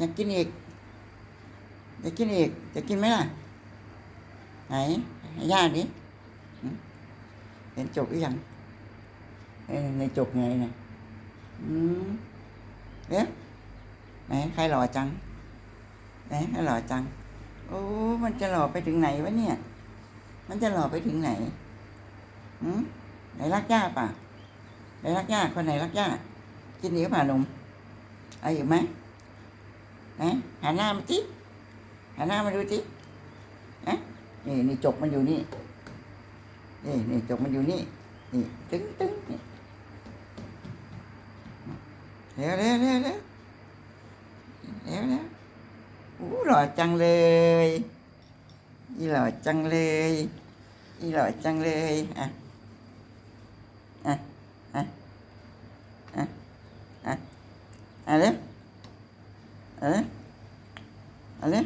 อยากกินอีกอยากกินอีกจะกินไหมล่ะ ไหนให้ย่าดิหืมเห็นจกหรือยังในจกไงนี่ยอืมเอ๊ะไหนใครหล่อจังไหนใครหล่อจัง โอ้ มันจะหล่อไปถึงไหนวะเนี่ย มันจะหล่อไปถึงไหนหืมไหนรักย่าป่ะไหนรักย่าคนไหนรักย่ากินอีกป่ะหนุ่มเอาอีกไหม นะหันหน้ามาจิหันหน้ามาดูจินะนี่นี่จกมันอยู่นี่นี่นี่จกมันอยู่นี่นี่ตึ้งตึ้งนี่เร็วเร็วเร็วเร็วเร็วเร็วอู้หล่อจังเลยอีหล่อจังเลยอีหล่อจังเลยอะอะอะอะอะอะเร็ว ഏ? അല്ലേ?